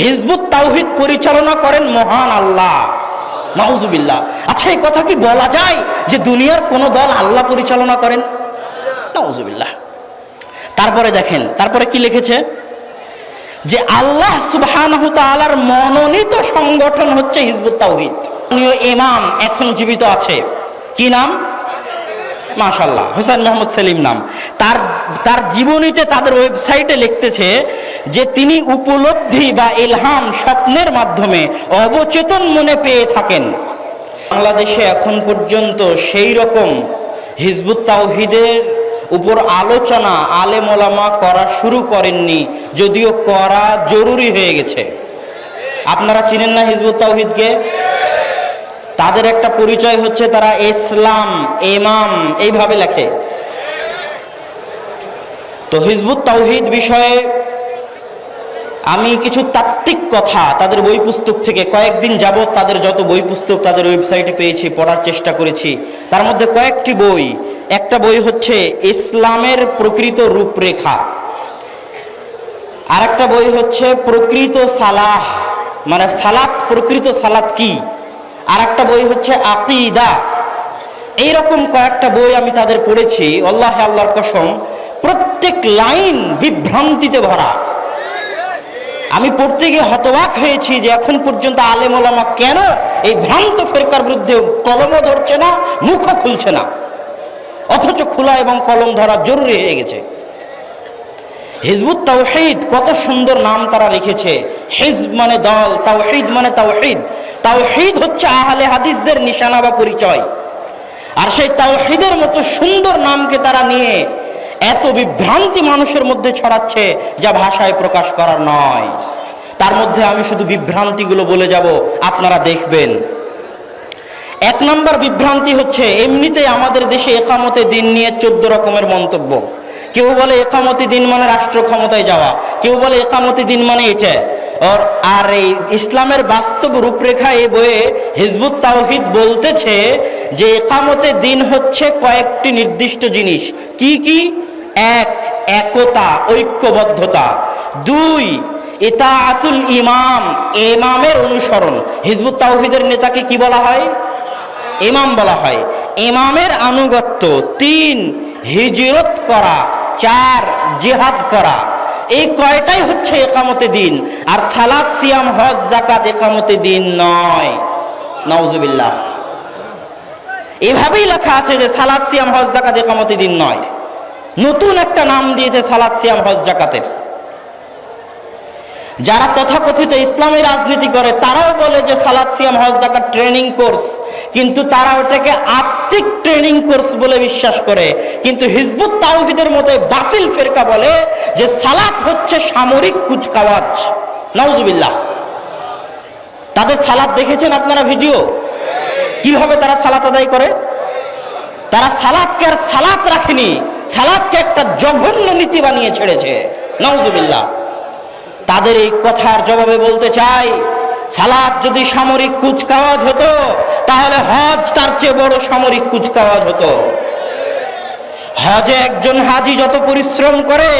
Hizb ut তাওহিদ পরিচালনা করেন মহান আল্লাহ। নাউজুবিল্লাহ। আচ্ছা এই কথা কি বলা যায় যে দুনিয়ার কোন দল আল্লাহ পরিচালনা করেন? নাউজুবিল্লাহ। তারপরে দেখেন, তারপরে কি লিখেছে? যে আল্লাহ সুবহানাহু তাআলার মনোনীত সংগঠন হচ্ছে হিজবুত তাওহিদ। ইমাম এখন জীবিত আছে। কি নাম? মাশাল্লাহ হোসেন মোহাম্মদ সেলিম নাম। তার তার জীবনীতে তাদের ওয়েবসাইটে লিখতেছে যে তিনি উপলব্ধি বা ইলহাম স্বপ্নের মাধ্যমে অবচেতন মনে পেয়ে থাকেন। বাংলাদেশে এখন পর্যন্ত সেই রকম হিজবুত তাওহিদের উপর আলোচনা আলেম ওলামা করা শুরু করেননি, যদিও করা জরুরি হয়ে গেছে। আপনারা চিনেন না হিজবুত তাওহিদকে? তাদের একটা পরিচয় হচ্ছে তারা ইসলাম, ইমাম, এইভাবে লেখে। তো হিজবুত তাওহিদ বিষয়ে আমি কিছু তাত্ত্বিক কথা তাদের বই পুস্তক থেকে কয়েকদিন যাবৎ তাদের যত বই পুস্তক তাদের ওয়েবসাইটে পেয়েছি, পড়ার চেষ্টা করেছি। তার মধ্যে কয়েকটি বই, একটা বই হচ্ছে ইসলামের প্রকৃত রূপরেখা। আর একটা বই হচ্ছে প্রকৃত সালাহ মানে সালাত, প্রকৃত সালাত কি? আর একটা বই হচ্ছে আকিদা। এইরকম কয়েকটা বই আমি তাদের পড়েছি, আল্লাহ আল্লাহর কসম, প্রত্যেক লাইন বিভ্রান্তিতে ভরা। আমি পড়তে গিয়ে হতবাক হয়েছি যে এখন পর্যন্ত আলেম ওলামা কেন এই ভ্রান্ত ফেরকার বিরুদ্ধে কলমও ধরছে না, মুখও খুলছে না? অথচ খোলা এবং কলম ধরা জরুরি হয়ে গেছে। হিজবুত তাওহিদ, কত সুন্দর নাম তারা লিখেছে হিজব মানে দল, তাওহিদ মানে তাওহিদ। তাওহিদ হচ্ছে আহলে হাদিসদের নিশানা বা পরিচয়। আর সেই তাওহিদের মতো সুন্দর নামকে তারা নিয়ে এত বিভ্রান্তি মানুষের মধ্যে ছড়াচ্ছে যা ভাষায় প্রকাশ করার নয়। তার মধ্যে আমি শুধু বিভ্রান্তিগুলো বলে যাব, আপনারা দেখবেন। এক নম্বর বিভ্রান্তি হচ্ছে, এমনিতেই আমাদের দেশে একামতে দিন নিয়ে চোদ্দ রকমের মন্তব্য। কেউ বলে একামতি দিন মানে রাষ্ট্র ক্ষমতায় যাওয়া, কেউ বলে একামতি দিন মানে এটা। আর আর এই ইসলামের বাস্তব রূপরেখা এই বইয়ে হিজবুত তাওহিদ বলতেছে যে একামতে দিন হচ্ছে কয়েকটি নির্দিষ্ট জিনিস। কি কি? এক, একতা, ঐক্যবদ্ধতা। দুই, ইতাআতুল ইমাম, ইমামের অনুসরণ। হিজবুত তাওহিদের নেতাকে কি বলা হয়? ইমাম বলা হয়। ইমামের আনুগত্য। তিন, হিজরত করা। চার জেহাদ করা। এই কয়টাই হচ্ছে একামতে দিন। আর সালাদ সিয়াম, হজ জাকাত একামতে দিন নয়। নওজুবিল্লাহ এভাবেই লেখা আছে যে সালাদ সিয়াম, হজ জাকাত একামতে দিন নয়। নতুন একটা নাম দিয়েছে সালাদ সিয়াম, হজ জাকাতের যারা তথাকথিত ইসলামী রাজনীতি করে, তারাও বলে যে সালাদ, সিয়াম, হজ জাকাত ট্রেনিং কোর্স কিন্তু তারা ওটাকে আত্মিক ট্রেনিং কোর্স বলে বিশ্বাস করে। কিন্তু হিজবুত তাওহিদের মতো বাতিল ফেরকা বলে যে সালাত হচ্ছে সামরিক কুচকাওয়াজ। নওজুবিল্লাহ তাদের সালাদ দেখেছেন আপনারা ভিডিও? কীভাবে তারা সালাত আদায় করে? তারা সালাদকে আর সালাত রাখেনি। সালাদকে একটা জঘন্য নীতি বানিয়ে ছেড়েছে। নওজুবিল্লাহ তাদের এই কথার জবাবে বলতে চাই, সালাদ যদি সামরিক কুচকাওয়াজ হতো, তাহলে হজ তার চেয়ে বড় সামরিক কুচকাওয়াজ হতো। হজে একজন হাজি যত পরিশ্রম করে,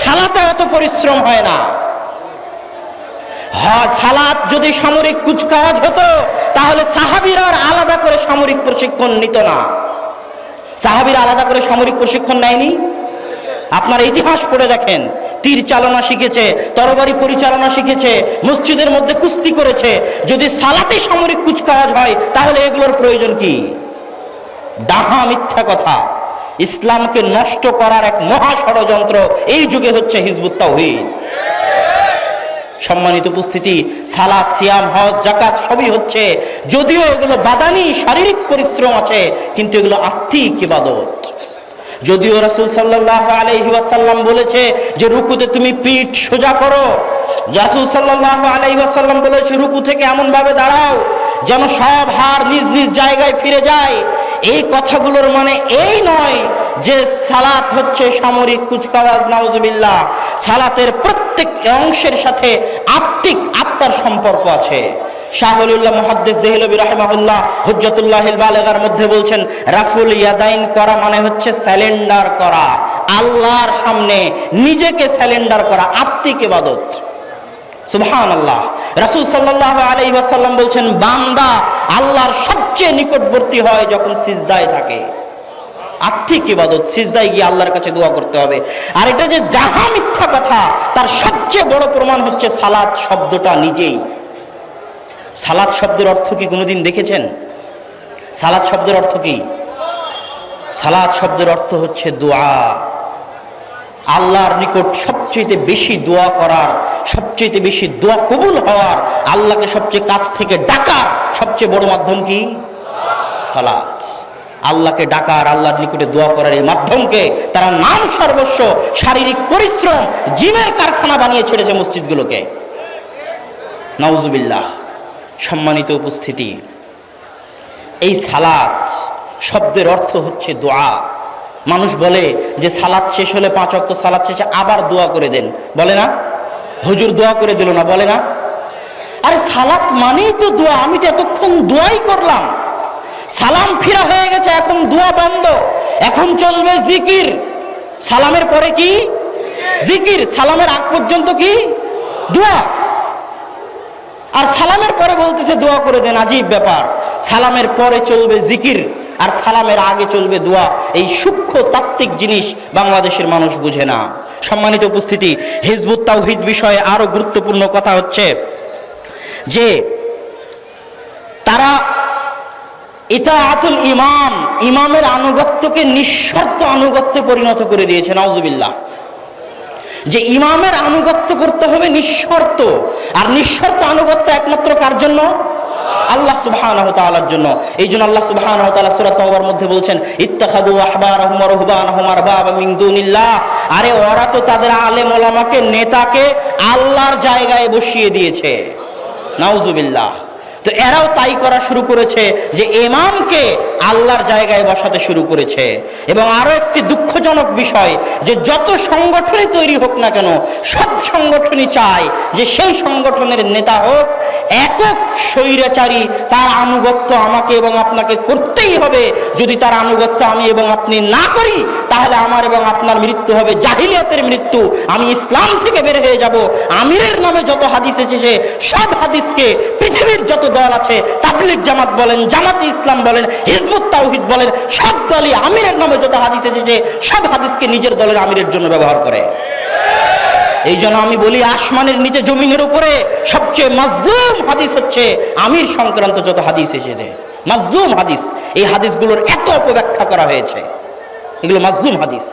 সালাতে অত পরিশ্রম হয় না। সালাত যদি সামরিক কুচকাওয়াজ হতো, তাহলে সাহাবিরা আলাদা করে সামরিক প্রশিক্ষণ নিত না। সাহাবিরা আলাদা করে সামরিক প্রশিক্ষণ নেয়নি? আপনার ইতিহাস পড়ে দেখেন। তীর চালনা শিখেছে, তরবারি পরিচালনা শিখেছে, মসজিদের মধ্যে কুস্তি করেছে। যদি সালাতে সামরিক কুচকাওয়াজ হয়, তাহলে এগুলোর প্রয়োজন কি? ডাহা মিথ্যা কথা। ইসলামকে নষ্ট করার এক মহা ষড়যন্ত্র এই যুগে হচ্ছে হিজবুত তাওহীদ। সম্মানিত উপস্থিতি সালাদ সিয়াম, হজ জাকাত সবই হচ্ছে, যদিও এগুলো বাদানি শারীরিক পরিশ্রম আছে, কিন্তু এগুলো আত্মিক ইবাদত। যদিও রাসুল সাল্লাহ আলহি ওয়াসাল্লাম বলেছে যে রুকুতে তুমি পিঠ সোজা করো। রাসুল সাল্লাহ আলহি ওয়াসাল্লাম বলেছে, রুকু থেকে এমনভাবে দাঁড়াও যেন সব হার নিজ নিজ জায়গায় ফিরে যায়। এই কথাগুলোর মানে এই নয় যে সালাত হচ্ছে সামরিক কুচকাওয়াজ, নাউজুবিল্লাহ। সালাতের প্রত্যেক অংশের সাথে আত্মিক আত্মার সম্পর্ক আছে। শাহুল্লাহ মহাদ্দেস দেহলবি রাহেমাহুল্লাহ হুজ্জতুল্লাহ বালেগার মধ্যে বলছেন, রাফুল ইয়াদাইন করা মানে হচ্ছে স্যালেন্ডার করা। আল্লাহর সামনে নিজেকে স্যালেন্ডার করা আত্মিক ইবাদত সুবহান আল্লাহ রাসুল সাল্লাহ আলাই ওয়াসাল্লাম বলছেন, বান্দা আল্লাহর সবচেয়ে নিকটবর্তী হয় যখন সিজদায় থাকে। আর্থিক ইবাদত সিজদায় গিয়ে আল্লাহর কাছে দোয়া করতে হবে। আর এটা যে ডাহা মিথ্যা কথা, তার সবচেয়ে বড় প্রমাণ হচ্ছে সালাত শব্দটা নিজেই। সালাত শব্দের অর্থ কি কোনোদিন দেখেছেন? সালাত শব্দের অর্থ কি? সালাত শব্দের অর্থ হচ্ছে দোয়া। আল্লাহর নিকট সবচেয়ে বেশি দোয়া করার সবচেয়ে বেশি দোয়া কবুল হওয়ার, আল্লাহকে সবচেয়ে কাছ থেকে ডাকার সবচেয়ে বড় মাধ্যম কি? সালাত। আল্লাহকে ডাকার, আল্লাহর নিকটে দোয়া করার এই মাধ্যমকে তারা নাম সর্বস্ব, শারীরিক পরিশ্রম, জিমের কারখানা বানিয়ে ছেড়েছে মসজিদগুলোকে। নাউজুবিল্লাহ। সম্মানিত উপস্থিতি। এই সালাত শব্দের অর্থ হচ্ছে দোয়া। মানুষ বলে যে সালাত শেষ হলে পাঁচ অক্ত সালাত শেষে আবার দোয়া করে দেন। বলে না? হুজুর দোয়া করে দিল না, বলে না? আরে সালাত মানেই তো দোয়া, আমি তো এতক্ষণ দোয়াই করলাম। সালাম ফিরা হয়ে গেছে, এখন দোয়া বন্ধ। এখন চলবে জিকির। সালামের পরে কি? জিকির। সালামের আগ পর্যন্ত কি? দোয়া। আর সালামের পরে বলতেছে, দোয়া করে দেন, আজীব ব্যাপার। সালামের পরে চলবে জিকির, আর সালামের আগে চলবে দোয়া। এই সূক্ষ্ম তাত্ত্বিক জিনিস বাংলাদেশের মানুষ বুঝে না। সম্মানিত উপস্থিতি, হিজবুত তাওহিদ বিষয়ে আরও গুরুত্বপূর্ণ কথা হচ্ছে যে, তারা আতুল ইমাম, ইমামের আনুগত্যকে নিঃশর্ত আনুগত্যে পরিণত করে দিয়েছে নওজুবিল্লাহ যে ইমামের আনুগত্য করতে হবে নিঃশর্ত। আর নিঃশর্ত আনুগত্য একমাত্র কার জন্য? আল্লাহ সুবহানাহু জন্য। এই জন্য আল্লাহ তাওবার মধ্যে বলছেন আরে ওরা তো তাদের আলেম ওলামাকে, নেতাকে আল্লাহর জায়গায় বসিয়ে দিয়েছে। নাউজুবিল্লাহ। তো এরাও তাই করা শুরু করেছে যে ইমামকে আল্লাহর জায়গায় বসাতে শুরু করেছে। এবং আরও একটি দুঃখজনক বিষয় যে যত সংগঠনই তৈরি হোক না কেন, সব সংগঠনই চায় যে সেই সংগঠনের নেতা হোক, একক স্বৈরাচারী, তার আনুগত্য আমাকে এবং আপনাকে করতেই হবে। যদি তার আনুগত্য আমি এবং আপনি না করি, তাহলে আমার এবং আপনার মৃত্যু হবে জাহিলিয়াতের মৃত্যু। আমি ইসলাম থেকে বের হয়ে যাব। আমিরের নামে যত হাদিস এসেছে, সব হাদিসকে পৃথিবীর যত দল আছে। তাবলিগ জামাত বলেন, জামাতে ইসলাম বলেন, হিজবুত তাওহিদ বলেন, সব দলই আমিরের নামে যত হাদিস এসেছে, সব হাদিসকে নিজের দলের আমিরের জন্য ব্যবহার করে। এই জন্য আমি বলি, আসমানের নিচে জমিনের উপরে সবচেয়ে মাজলুম হাদিস হচ্ছে আমির সংক্রান্ত যত হাদিস এসেছে। মাজলুম হাদিস। এই হাদিসগুলোর এত অপব্যাখ্যা করা হয়েছে। এগুলো মাজলুম হাদিস।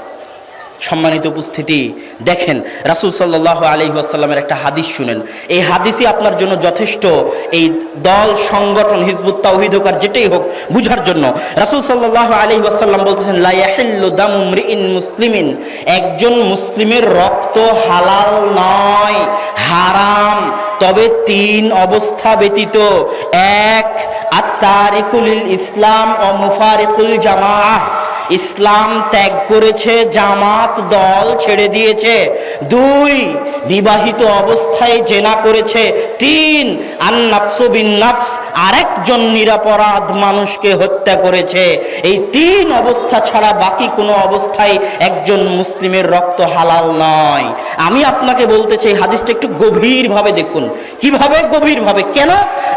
সম্মানিত উপস্থিতি দেখেন, রাসুল সাল্লাহ আলি আসাল্লামের একটা হাদিস শুনেন। এই হাদিসই আপনার জন্য যথেষ্ট। এই দল, সংগঠন, হিজবুত আর যেটাই হোক, বুঝার জন্য। রাসুল সাল্লাহ আলি আসাল্লাম বলতেছেন লাইয়াহিল্লু দামু মুসলিমিন। একজন মুসলিমের রক্ত হালাল নয়, হারাম। তবে তিন অবস্থা ব্যতীত। এক আত্মারিকুল ইসলাম ও মুফারিকুল জামাআহ। ইসলাম ত্যাগ করেছে, জামাত দল ছেড়ে দিয়েছে। দুই, বিবাহিত অবস্থায় জেনা করেছে। তিন, আন্নাফসু বিন নাফস আরেকজন নিরাপরাধ মানুষকে হত্যা করেছে। এই তিন অবস্থা ছাড়া বাকি কোনো অবস্থায় একজন মুসলিমের রক্ত হালাল নয়। আমি আপনাকে বলতে চাই, হাদিসটা একটু গভীরভাবে দেখুন। কীভাবে? গভীরভাবে। কেন?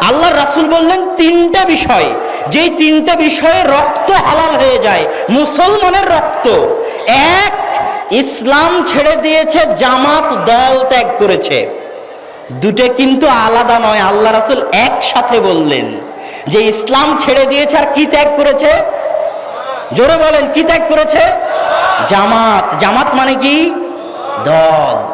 আল্লাহ রাসুল বললেন, তিনটা বিষয়। যেই তিনটা বিষয়ে রক্ত হালাল হয়ে যায় মুসলমানের রক্ত। এক, ইসলাম ছেড়ে দিয়েছে, জামাত দল ত্যাগ করেছে। দুটো কিন্তু আলাদা নয়, আল্লাহ রাসুল একসাথে বললেন যে ইসলাম ছেড়ে দিয়েছে আর কি ত্যাগ করেছে? জোরে বলেন, কি ত্যাগ করেছে? জামাত। জামাত মানে কি? দল।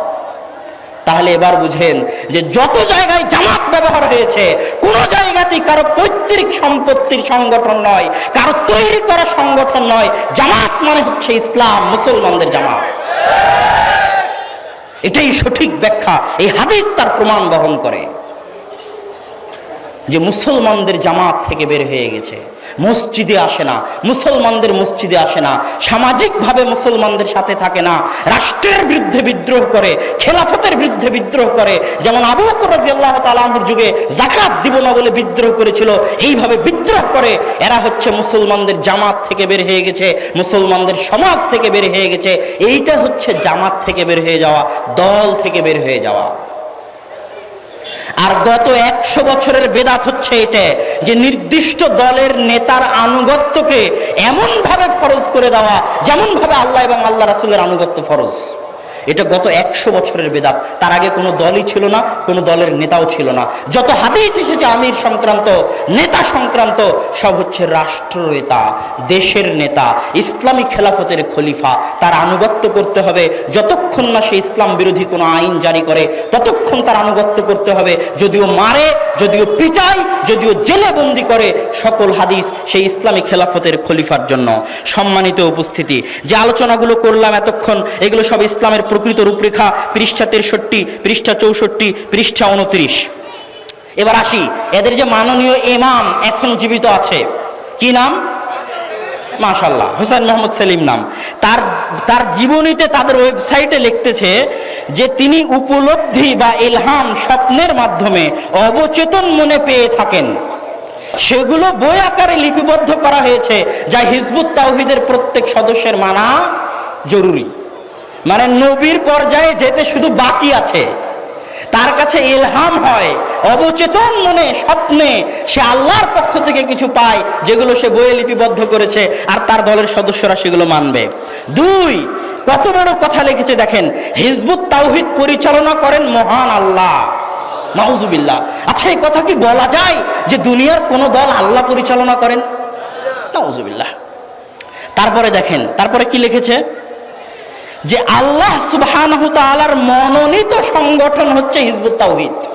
তাহলে এবার বুঝেন যে যত জায়গায় জামাত ব্যবহার হয়েছে, কোনো জায়গাতেই কারও পৈতৃক সম্পত্তির সংগঠন নয়, কারও তৈরি করা সংগঠন নয়, জামাত মানে হচ্ছে ইসলাম, মুসলমানদের জামাত। এটাই সঠিক ব্যাখ্যা, এই হাদিস তার প্রমাণ বহন করে। যে মুসলমানদের জামাত থেকে বের হয়ে গেছে। মসজিদে আসে না, মুসলমানদের মসজিদে আসে না, সামাজিকভাবে মুসলমানদের সাথে থাকে না, রাষ্ট্রের বিরুদ্ধে বিদ্রোহ করে, খেলাফতের বিরুদ্ধে বিদ্রোহ করে, যেমন আবু বকর রাদিয়াল্লাহু তাআলার যুগে জাকাত দিব না বলে বিদ্রোহ করেছিল, এইভাবে বিদ্রোহ করে, এরা হচ্ছে মুসলমানদের জামাত থেকে বের হয়ে গেছে, মুসলমানদের সমাজ থেকে বের হয়ে গেছে, এইটা হচ্ছে জামাত থেকে বের হয়ে যাওয়া, দল থেকে বের হয়ে যাওয়া। আর গত একশো বছরের বেদাত হচ্ছে এটা যে নির্দিষ্ট দলের নেতার আনুগত্যকে এমনভাবে ফরজ করে দেওয়া, যেমনভাবে আল্লাহ এবং আল্লাহ রাসুলের আনুগত্য ফরজ। এটা গত একশো বছরের বেদাত। তার আগে কোনো দলই ছিল না, কোনো দলের নেতাও ছিল না। যত হাদিস এসেছে, আমির সংক্রান্ত, নেতা সংক্রান্ত, সব হচ্ছে রাষ্ট্র নেতা দেশের নেতা, ইসলামী খেলাফতের খলিফা। তার আনুগত্য করতে হবে। যতক্ষণ না সে ইসলাম বিরোধী কোনো আইন জারি করে, ততক্ষণ তার আনুগত্য করতে হবে। যদিও মারে, যদিও পিটায়, যদিও জেলে বন্দি করে, সকল হাদিস সেই ইসলামী খেলাফতের খলিফার জন্য। সম্মানিত উপস্থিতি, যে আলোচনাগুলো করলাম এতক্ষণ, এগুলো সব ইসলামের প্রকৃত রূপরেখা পৃষ্ঠা তেষট্টি, পৃষ্ঠা চৌষট্টি, পৃষ্ঠা উনত্রিশ। এবার আসি, এদের যে মাননীয় ইমাম এখন জীবিত আছে। কি নাম? মাশাল্লাহ হোসেন মোহাম্মদ সেলিম নাম। তার তার জীবনীতে তাদের ওয়েবসাইটে লিখতেছে যে তিনি উপলব্ধি বা ইলহাম স্বপ্নের মাধ্যমে অবচেতন মনে পেয়ে থাকেন। সেগুলো বই আকারে লিপিবদ্ধ করা হয়েছে, যা হিজবুত তাওহিদের প্রত্যেক সদস্যের মানা জরুরি। মানে নবীর পর্যায়ে যেতে শুধু বাকি আছে। তার কাছে ইলহাম হয়, অবচেতন মনে, স্বপ্নে সে আল্লাহর পক্ষ থেকে কিছু পায়, যেগুলো সে বইয়ে লিপিবদ্ধ করেছে আর তার দলের সদস্যরা সেগুলো মানবে। দুই, কত বড় কথা লিখেছে দেখেন, হিজবুত তাওহিদ পরিচালনা করেন মহান আল্লাহ। নাউজুবিল্লাহ। আচ্ছা এই কথা কি বলা যায় যে দুনিয়ার কোন দল আল্লাহ পরিচালনা করেন? নাউজুবিল্লাহ। তারপরে দেখেন, তারপরে কি লিখেছে? যে আল্লাহ সুবহানাহু তাআলার মনোনীত সংগঠন হচ্ছে হিজবুত তাওহীদ।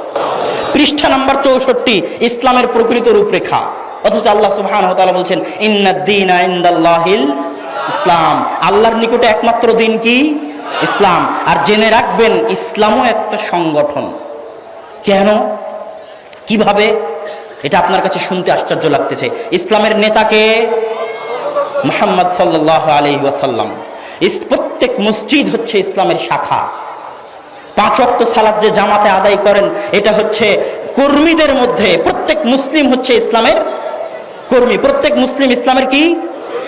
পৃষ্ঠা নাম্বার চৌষট্টি, ইসলামের প্রকৃত রূপরেখা। অথচ আল্লাহ তাআলা বলছেন ইন্নাদ্দীনা ইসলাম। আল্লাহর নিকটে একমাত্র দিন কি? ইসলাম। আর জেনে রাখবেন, ইসলামও একটা সংগঠন। কেন? কীভাবে? এটা আপনার কাছে শুনতে আশ্চর্য লাগতেছে। ইসলামের নেতাকে মোহাম্মদ সাল্লাহ আলহি ওয়াসাল্লাম। প্রত্যেক মসজিদ হচ্ছে ইসলামের শাখা। পাঁচ অক্ত সালাদ যে জামাতে আদায় করেন, এটা হচ্ছে কর্মীদের মধ্যে, প্রত্যেক মুসলিম হচ্ছে ইসলামের কর্মী। প্রত্যেক মুসলিম ইসলামের কি?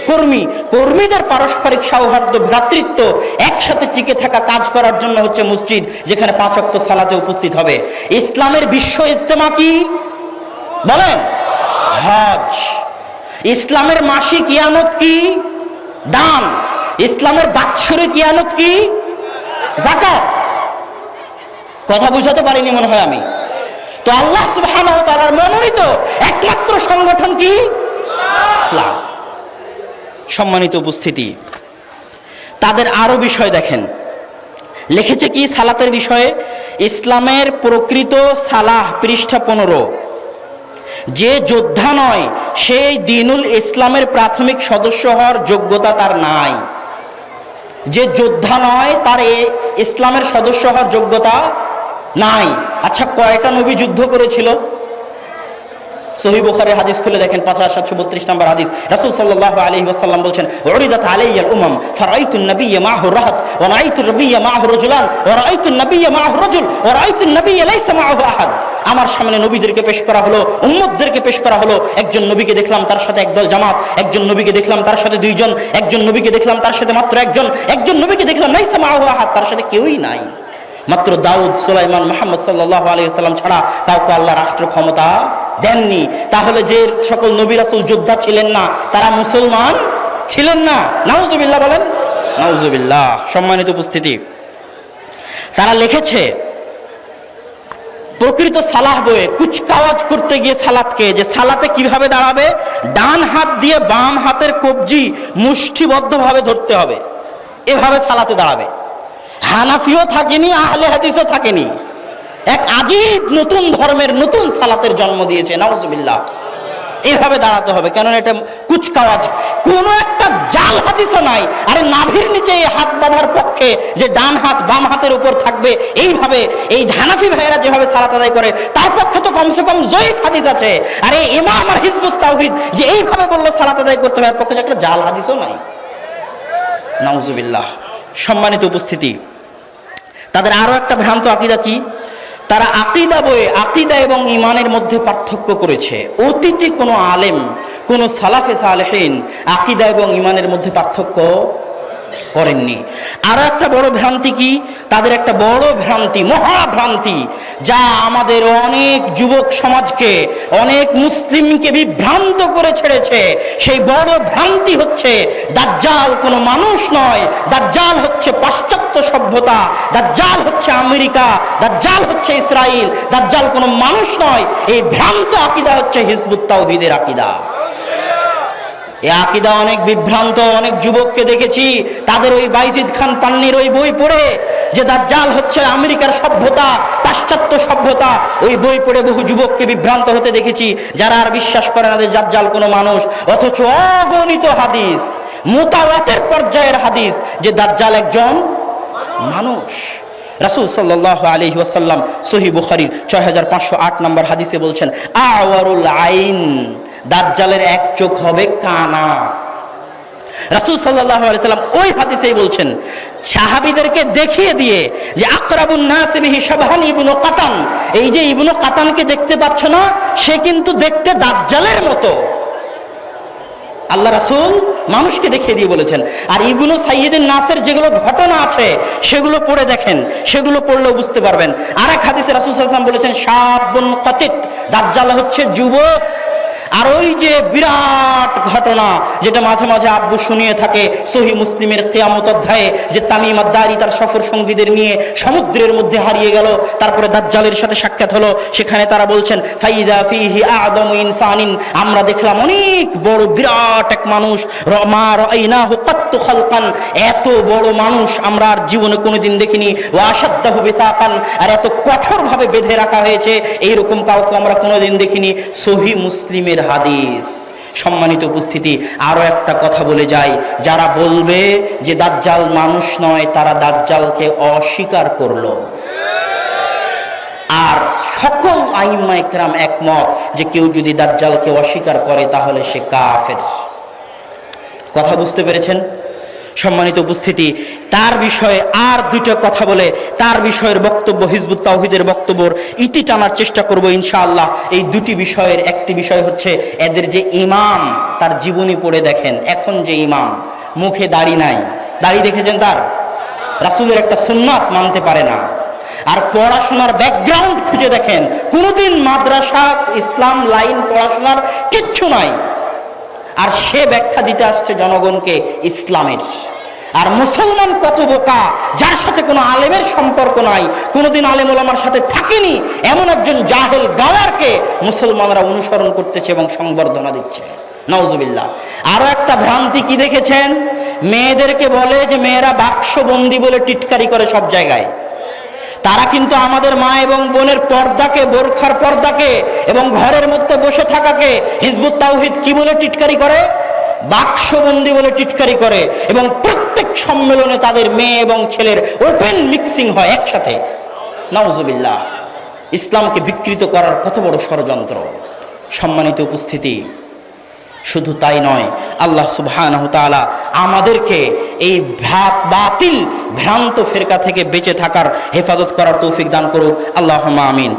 কর্মী। কর্মীদের পারস্পরিক সৌহার্দ্য, ভ্রাতৃত্ব, একসাথে টিকে থাকা কাজ করার জন্য হচ্ছে মসজিদ, যেখানে পাঁচ অক্ত সালাতে উপস্থিত হবে। ইসলামের বিশ্ব ইজতেমা কি? বলেন। হজ। ইসলামের মাসিক ইয়ানত কি? দান। ইসলামের বাৎসরিক ইয়ানত কি? জাকাত কথা বুঝাতে পারিনি মনে হয় আমি। তো আল্লাহ তাআলার মনোনীত একমাত্র সংগঠন কি? ইসলাম। সম্মানিত উপস্থিতি, তাদের আরও বিষয় দেখেন। লিখেছে কি সালাতের বিষয়ে? ইসলামের প্রকৃত সালাহ পৃষ্ঠা পনেরো। যে যোদ্ধা নয়, সেই দিনুল ইসলামের প্রাথমিক সদস্য হওয়ার যোগ্যতা তার নাই। যে যোদ্ধা নয়, তার এ ইসলামের সদস্য হওয়ার যোগ্যতা নাই। আচ্ছা কয়টা নবী যুদ্ধ করেছিল? সহি হাদিস খুলে দেখেন পাঁচ হাজার সাতশো বত্রিশ নম্বর হাদিস। রাসূল আলাইহি ওয়াসাল্লাম বলছেন আলাইয়াল রাহাত রাজুলান রাজুল আহাদ। আমার সামনে নবীদেরকে পেশ করা হলো, উম্মতদেরকে পেশ করা হলো। একজন নবীকে দেখলাম তার সাথে একদল জামাত, একজন নবীকে দেখলাম তার সাথে দুইজন, একজন নবীকে দেখলাম তার সাথে মাত্র একজন একজন নবীকে দেখলাম আহাদ, তার সাথে কেউই নাই। মাত্র দাউদ, সুলাইমান, মোহাম্মদ সাল্লাহ আলী সাল্লাম ছাড়া কাউকে আল্লাহ রাষ্ট্র ক্ষমতা দেননি। তাহলে যে সকল নবী রাসুল যোদ্ধা ছিলেন না, তারা মুসলমান ছিলেন না? নাউজুবিল্লাহ বলেন। নাউজুবিল্লাহ, সম্মানিত উপস্থিতি। তারা লিখেছে, প্রকৃত সালাহ বয়ে কুচকাওয়াজ করতে গিয়ে সালাতকে যে সালাতে কীভাবে দাঁড়াবে? ডান হাত দিয়ে বাম হাতের কবজি মুষ্টিবদ্ধভাবে ধরতে হবে। এভাবে সালাতে দাঁড়াবে। হানাফিও থাকেনি, আহলে হাদিসও থাকেনি। এক আজীব নতুন ধর্মের নতুন সালাতের জন্ম দিয়েছে, নাউজুবিল্লাহ। এইভাবে দাঁড়াতে হবে, কেননা এটা কুচকাওয়াজ। কোনো একটা জাল হাদিসও নাই। আরে নাভির নিচে এই হাত বাঁধার পক্ষে যে ডান হাত বাম হাতের উপর থাকবে, এইভাবে এই হানাফি ভাইয়েরা যেভাবে সালাত আদায় করে, তার পক্ষে তো কমসে কম জয়ীফ হাদিস আছে। আরে ইমাম আর হিজবুত তাওহিদ যে এইভাবে বলল সালাত আদায় করতে হবে পক্ষে একটা জাল হাদিসও নাই। নাউজুবিল্লাহ। সম্মানিত উপস্থিতি, তাদের আরও একটা ভ্রান্ত আকিদা কি? তারা আকিদা বয়ে, আকিদা এবং ইমানের মধ্যে পার্থক্য করেছে। অতীতে কোনো আলেম, কোনো সালাফে সালেহীন আকিদা এবং ইমানের মধ্যে পার্থক্য করেননি। আরও একটা বড় ভ্রান্তি কি? তাদের একটা বড় ভ্রান্তি মহাভ্রান্তি যা আমাদের অনেক যুবক সমাজকে, অনেক মুসলিমকে বিভ্রান্ত করে ছেড়েছে। সেই বড় ভ্রান্তি হচ্ছে, দাজ্জাল কোনো মানুষ নয়। দাজ্জাল হচ্ছে পাশ্চাত্য সভ্যতা, দাজ্জাল হচ্ছে আমেরিকা, দাজ্জাল হচ্ছে ইসরায়েল দাজ্জাল কোনো মানুষ নয়। এই ভ্রান্ত আকিদা হচ্ছে হিজবুত তাওহীদের আকিদা। এ আকিদা অনেক বিভ্রান্ত, অনেক যুবককে দেখেছি, তাদের ওই বাইজিদ খান পান্নির ওই বই পড়ে, যে দাজ্জাল হচ্ছে আমেরিকার সভ্যতা, পাশ্চাত্য সভ্যতা, ওই বই পড়ে বহু যুবককে বিভ্রান্ত হতে দেখেছি, যারা আর বিশ্বাস করে না যে দাজ্জাল কোনো মানুষ, অথচ অগণিত হাদিস, মোতাওয়াতের পর্যায়ের হাদিস, যে দাজ্জাল একজন মানুষ। রাসূল সাল্লাল্লাহু আলাইহি ওয়াসাল্লাম সহি বুখারীর ছয় হাজার পাঁচশো আট নম্বর হাদিসে বলছেন, আওয়ারুল আইন। দাজ্জালের এক চোখ হবে কানা। রাসূল আলাইহি সাল্লাম ওই হাদিসেই বলছেন, সাহাবীদেরকে দেখিয়ে দিয়ে যে আকরাবুন নাস বিহি শাবহান ইবনু কাতান, এই যে ইবনু কাতানকে দেখতে পাচ্ছ না, সে কিন্তু দেখতে দাজ্জালের মতো। আল্লাহ রাসূল মানুষকে দেখিয়ে দিয়ে বলেছেন, আর ইবনু সাইয়্যিদিন নাসের যেগুলো ঘটনা আছে, সেগুলো পড়ে দেখেন, সেগুলো পড়লেও বুঝতে পারবেন। আর এক হাদিসে রাসূল সাল্লাম বলেছেন, শাবুন কাতিত, দাজ্জাল হচ্ছে যুবক। আর ওই যে বিরাট ঘটনা যেটা মাঝে মাঝে আব্বু শুনিয়ে থাকে সহি মুসলিমের কেয়ামত অধ্যায়ে, যে তামিম আদারি তার সফর সঙ্গীদের নিয়ে সমুদ্রের মধ্যে হারিয়ে গেল, তারপরে দাজ্জালের সাথে সাক্ষাৎ হলো, সেখানে তারা বলছেন, ফাইদা ফিহি আদম ইনসানিন আমরা দেখলাম অনেক বড় বিরাট এক মানুষ, রমা রাইনাহু খালকান। এত বড় মানুষ আমরা আর জীবনে কোনোদিন দেখিনি। বিসাকান। আর এত কঠোরভাবে বেঁধে রাখা হয়েছে, এইরকম কাউকে আমরা কোনোদিন দেখিনি। সহি মুসলিমের হাদিস। সম্মানিত উপস্থিতি আরও একটা কথা বলে যাই। যারা বলবে যে দাজ্জাল মানুষ নয়, তারা দাজ্জালকে অস্বীকার করল। আর সকল আইম্মা একরাম একমত যে কেউ যদি দাজ্জালকে অস্বীকার করে, তাহলে সে কাফের। কথা বুঝতে পেরেছেন? সম্মানিত উপস্থিতি, তার বিষয়ে আর দুইটা কথা বলে তার বিষয়ের বক্তব্য, হিজবুত তাওহিদের বক্তব্যর ইতি টানার চেষ্টা করব ইনশাআল্লাহ। এই দুটি বিষয়ের একটি বিষয় হচ্ছে এদের যে ইমাম, তার জীবনী পড়ে দেখেন, এখন যে ইমাম, মুখে দাড়ি নাই। দাড়ি দেখেছেন তার? রাসূলের একটা সুন্নাত মানতে পারে না। আর পড়াশোনার ব্যাকগ্রাউন্ড খুঁজে দেখেন, কোনোদিন মাদ্রাসা, ইসলাম লাইন পড়াশোনার কিচ্ছু নাই। আর সে ব্যাখ্যা দিতে আসছে জনগণকে ইসলামের। আর মুসলমান কত বোকা, যার সাথে কোনো আলেমের সম্পর্ক নাই, কোনোদিন আলেম ওলামার সাথে থাকেনি, এমন একজন জাহেল গাওয়ারকে মুসলমানরা অনুসরণ করতেছে এবং সংবর্ধনা দিচ্ছে। নওজুবিল্লাহ আরও একটা ভ্রান্তি কি দেখেছেন? মেয়েদেরকে বলে যে, মেয়েরা বাক্সবন্দি বলে টিটকারি করে সব জায়গায়। তারা কিন্তু আমাদের মা এবং বোনের পর্দাকে, বোরখার পর্দাকে এবং ঘরের মধ্যে বসে থাকাকে হিজবুত তাওহিদ কি বলে টিটকারি করে? বাক্সবন্দি বলে টিটকারি করে এবং প্রত্যেক সম্মেলনে তাদের মেয়ে এবং ছেলের ওপেন মিক্সিং হয় একসাথে। নওজুবিল্লাহ ইসলামকে বিকৃত করার কত বড় ষড়যন্ত্র। সম্মানিত উপস্থিতি শুধু তাই নয়, আল্লাহ সুবহানাহু তাআলা আমাদেরকে এই ভ্রাত বাতিল ভ্রান্ত ফেরকা থেকে বেঁচে থাকার হেফাজত করার তৌফিক দান করুক। আল্লাহ আমিন।